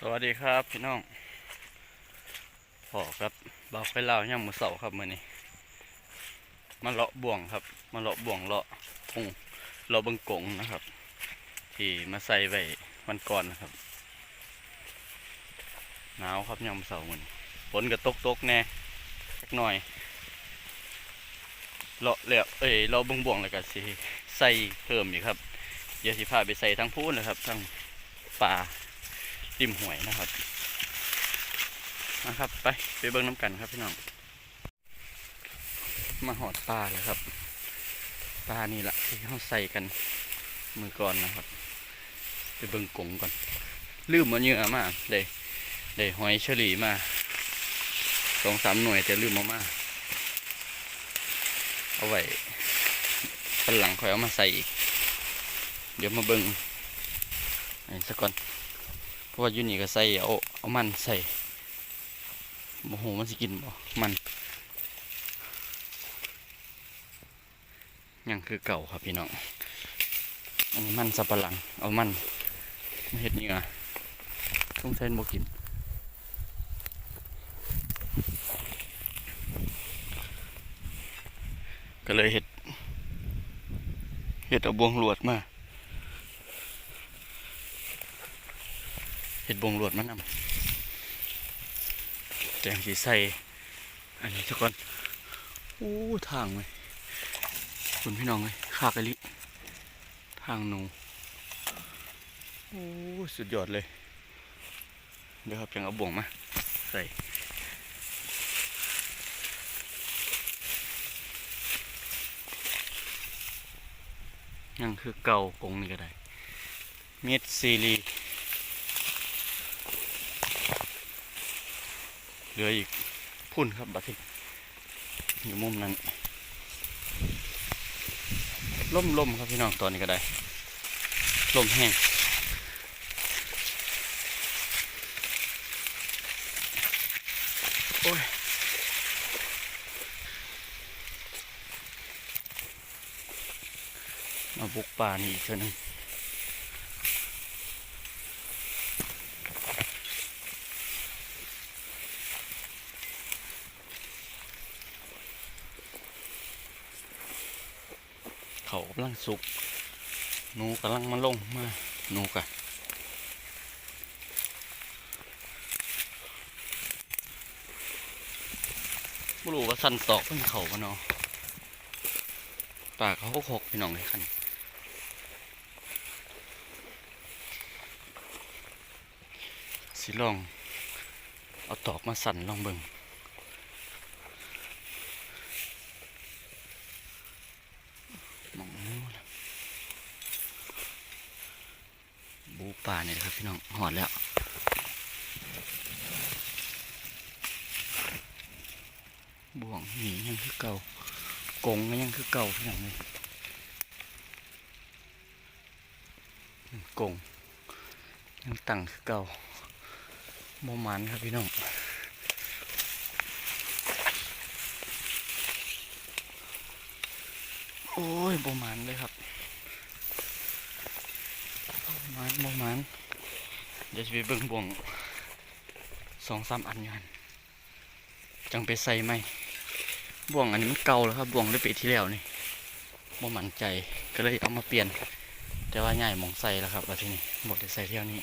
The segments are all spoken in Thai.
สวัสดีครับพี่น้องพอครับบ่าวไฟลาวย่างมือเสาครับมือนี้มาเลาะบ่วงครับ มาเลาะบ่วงเลาะคงเลาะบิงกงนะครับ ที่มาใส่ไว้วันก่อนนะครับหนาวครับย่างมือเสามือนี้ฝนก็ตกตกแน่สักหน่อยเลาะแล้วเอ้ยเลาะบิงบ่วงแล้วก็สิใส่เพิ่มอีกครับเดี๋ยวสิพาไปใส่ทั้งพูนนะครับทั้งป่า ริมห่วยนะครับนะครับ ไปไปเบิ้งน้ำกันครับพี่น้องมาหอดปลาเลยครับปลานี่แหละที่เขาใส่กันมือก่อนนะครับ ไปเบิ้งกงก่อนลืมมาเยอะมากเลยเลยหอยเฉลี่มาสองสามหน่วยแต่ลืมมามาเอาไว้ปันหลังคอยเอามาใส่อีก เดี๋ยวมาเบิ้งอันสักก่อน ราะว่าอยู่นี่ก็ใส่เอาเอามันใส่โมโหมันสิกินบ่มันยังคือเก่าครับพี่น้องอันนี้มันสับปะหลัง เอามันมเห็ดเหงื่อต้องใช้บ่กินก็เลยเห็ดเห็ดเอาบวงหลวดมา เห็ดบงหลวดมันนำแจงสีใส่ อันนี้ทุกคนอู้ทางเลยคุณพี่น้องเลยขากะลิทางหนูโอ้สุดยอดเลย เดี๋ยวครับจังเอาบ่วงมา ใส่ยังคือเก่ากงนี่ก็ได้ เม็ดซีรี เหลืออีกพุ่นครับบัดนี้อยู่มุมนั้นล่มล่มครับพี่น้องตอนนี้ก็ได้ล่มแห้งโอ้ยมาบุกป่านี่อีกเท่านึง เขากำลังสุกหนูกำลังมาลงมาหนูกะไม่รู้ว่าสันตอกเพิ่งเขาปะเนาะปากเขาก็หกพี่น้องเลยคันสิลอง เอาตอกมาสั่นลองเบิ่ง หมองนู้นล่ะบู ป่าเนี่ยครับพี่น้องหอดแล้วบ่วงหนียังคือเก่ากงก็ยังคือเก่าพี่น้องเลยกงยังตั้งคือเก่าโมมันครับพี่น้องโอ้ยบ่มันเลยครับ มันบ่มันเดี๋ยวจะไปเบิ่งบ่วงสองสามอันยันจังไปใส่ไหมบ่วงอันนี้มันเก่าแล้วครับบ่วงได้ปีที่แล้วนี่บ่มันใจก็เลยเอามาเปลี่ยน แต่ว่าใหญ่หมองใส่แล้วครับวันที่นี่บ่ได้ใส่เที่ยวนี้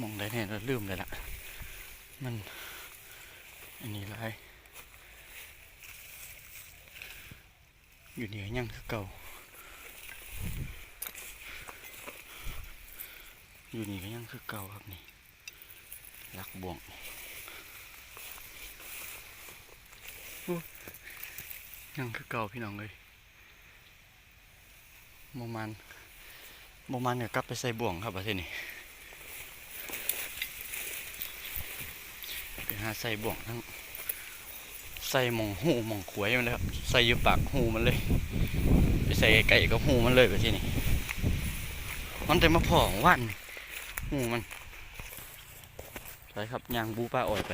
มองได้แน่เราลืมเลยล่ะ มัน อันนี้ไรอยู่เหนือยังคือเก่า อยู่นี่ก็ยังคือเก่าครับนี่ลักบ่วงยังคือเก่าพี่น้องเลยโมมันโมมันเนี่ยกลับไปใส่บ่วงครับประเทศนี้ ไป หาใส่บ่วงทั้งใส่หมองหูหมองขวยมันเลยครับ ใส่อยู่ปากหูมันเลย ไปใส่ไก่กับหูมันเลยไปที่นี่มันแต่มาพ่องว่านหูมันใช่ครับยางบูป้าอ่อยไป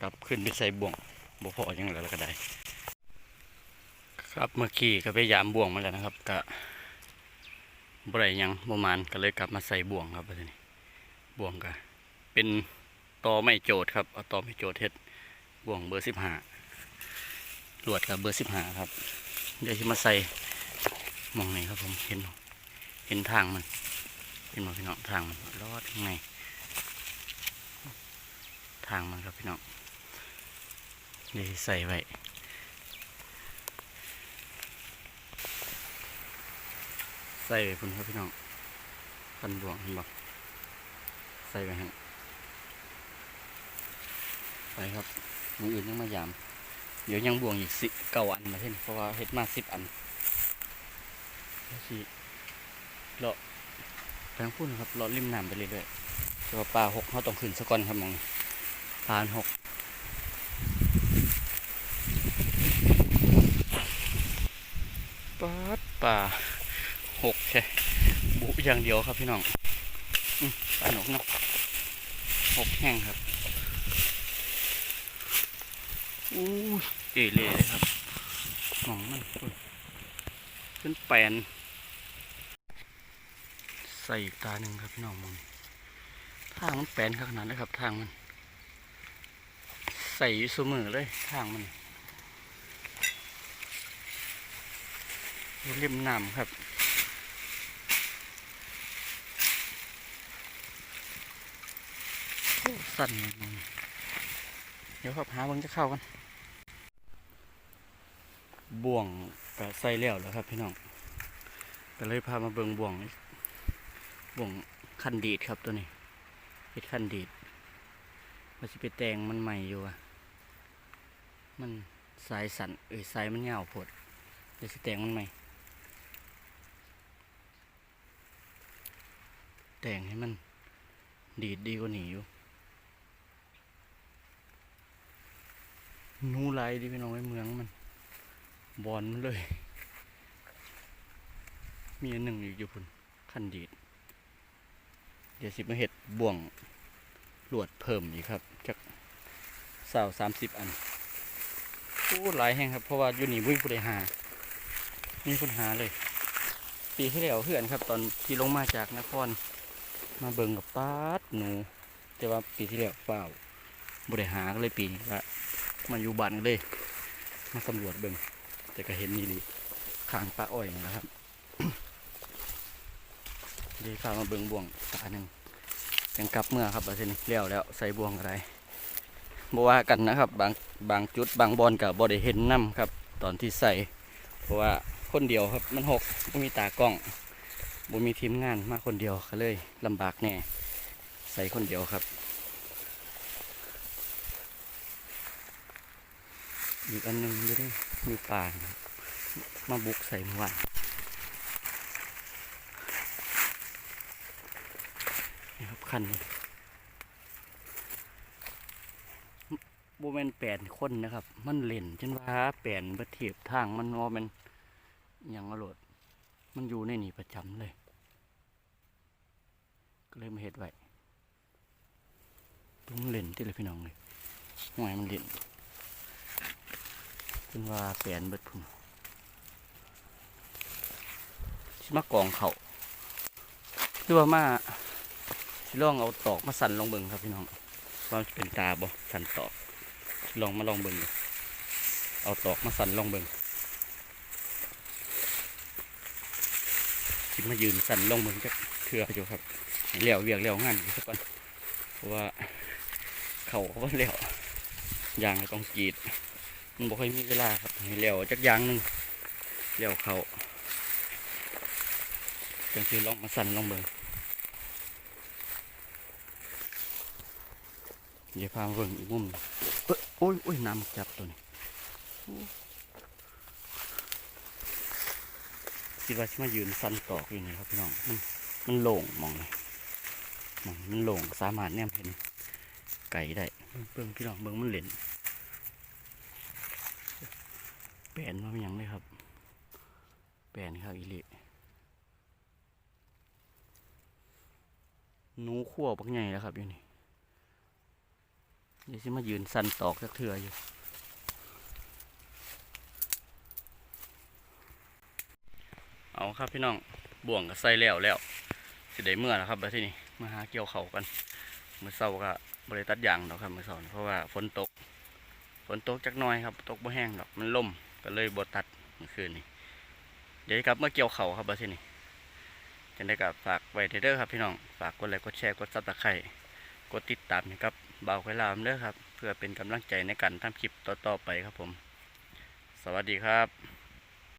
กลับขึ้นไปใส่บ่วงบ่พอยังแล้วก็ได้ ครับเมื่อกี้ก็ไปยามบ่วงมาแล้วนะครับก็บ่ได้หยังประมาณก็เลยกลับมาใส่บ่วงครับบัดนี้บ่วงก็เป็น ตอไม่โจทย์ครับเอาตอไม่โจทย์เฮ็ดบ่วงเบอร์สิบห้าลวดกับเบอร์สิบห้าครับ เดี๋ยวจะมาใส่มองไหนครับผมเห็นเห็นทางมันเห็นบ่พี่น้องทางมันรอดข้างในทางมันครับพี่น้องเดี๋ยวใส่ไว้ใส่ไปพุ่นครับพี่น้องพันบวงเห็นบ่ใส่ไปฮะ ไปครับมืออื่นยังมายาม เดี๋ยวยังบวงอีกสิเก้าอันมาเช่นเพราะว่าเฮ็ดมาสิบอันแล้วสิเลาะทางพุ่นครับเลาะริมน้ำไปเรื่อยๆต่ว่าปลาหกเขาต้องขึ้นสะก่อนครับมองปลาหกปลาปลาหกใช่บุอย่างเดียวครับพี่น้องอปลาหนกเนาะหกแห้งครับ อู้ยเจเล่เลยครับมองมันอุ้ยเป็นแปนใส่อีกตาหนึ่งครับพี่น้องมองทางมันแปนขนาดนั้นครับ ทางมัน ใส่อยู่เสมอเลยทางมันอยู่ริมน้ำครับสั่นเดี๋ยวครับหาเบิ่งจะเข้ากัน บ่วงก็ใส่แล้วแล้วครับ พี่น้องก็เลยพามาเบิ่งบ่วงบ่วงคันดีดครับตัวนี้เฮ็ดคันดีดว่าสิไปแต่งมันใหม่อยู่อะมันสายสันเอ้ยสายมันยาวโพดเดี๋ยวสิแต่งมันใหม่แต่งให้มันดีดดีกว่าหนีอยู่นูไหลายดิพี่น้องไว้เมืองมัน บอลมันเลย มีอันหนึ่งอยู่อยู่พุ่นคันดีด เดี๋ยวสิมาเห็ดบ่วงลวดเพิ่มอีกครับจากสาวสามสิบอันโอ้หลายแห้งครับ เพราะว่าอยู่นี่วิ่งผู้ใดหา มีคนหาเลย ปีที่แล้วเพื่อนครับ ตอนที่ลงมาจากนคร มาเบิ่งกับป้าดหนู แต่ว่าปีที่แล้วเปล่าบริหารก็เลยปีนี้ละมาอยู่บ้านก็เลย มาสำรวจเบิ่ง แต่ก็เห็นนี่ดิขางปลาอ้อยนะครับดีข้ามาเบิ่งบ่วงตาหนึ่งยังกลับเมื่อครับอาเซนเลี้ยวแล้วใส่บ่วงอะไรบว่ากันนะครับบางบางจุดบางบอลกับบได้เห็นน้ำครับ ตอนที่ใส่เพราะว่าคนเดียวครับมันหกไม่มีตากล้องบ่มีทีมงานมาคนเดียวก็เลยลำบากแน่ใส่คนเดียวครับ อีกอันหนึงอยู่นี่มีปลามาบุกใส่เมื่อวานนี่ครับคันนี้โบแมนแปดคนนะครับ มันเล่นจนว่าแปลนประเทียบทางมันงอมันอย่างอรดมันอยู่ในนี่ประจำเลย ก็เลยมาเห็ดไว้ต้องเล่นที่เลยพี่น้องเลยห่วยมันเล่น เป็นว่าแปลนเบิดพุ่นสิมากองเขาหรือว่ามาสิลองเอาตอกมาสั่นลองเบิ่งครับพี่น้องว่ามันสิเป็นตาบ่สั่นตอกสิลองมาลองเบิ่งเอาตอกมาสั่นลองเบิ่งสิมายืนสั่นลองเบิ่งจักเถื่ออยู่ครับให้เลี้ยวเวียกเลี้ยวงานอยู่สักก่อนเพราะว่าเขาเขาบ่เลี้ยวยางต้องกรีด มันบ่ค่อยมีเวลาครับให้เลี้ยวจักยางหนึ่งเลี้ยวเขาจังคือลองมาสั่นลองเบิ่งเดี๋ยวพามาเบิ่งอีกมุมเอ้ยโอ้ยโอ้ยน้ำจับตัวนี้คิดว่าสิมายืนสั่นตอกอยู่นี่ครับพี่น้องมันมันโล่งมองเลยมองมันโล่งสามารถแนมเห็นไก่ได้เบิ่งพี่น้องเบิ่งมันเหล่น แปลนมาเป็นยังเลยครับ แปนครับอีหลิหนูขั้วบักใหญ่แล้วครับอยู่นี่เดี๋ยวสิมายืนสั่นตอกสักเถื่ออยู่เอาครับพี่น้องบ่วงก็ใส่แล้วแล้วสิได้เมื่อแล้วครับบัดทีนี้มาหาเกี่ยวเขากันเมื้อเช้าก็บ่ได้ตัดยางดอกครับเมื้อเช้านี่เพราะว่าฝนตกฝนตกจักน่อยครับ ตกบ่แห้งดอกมันล่ม ก็เลยบทตัดเมื่อคืนนี้เดี๋ยวกลับมาเกี่ยวเขาครับบัดทีนี้จะได้ก็ฝากไว้เด้อครับพี่น้องฝากกดไลค์กดแชร์กดซับตะไข่กดติดตามนะครับเบาไว้ลามเด้อครับ เพื่อเป็นกำลังใจในการทำคลิปต่อๆไปครับผม สวัสดีครับ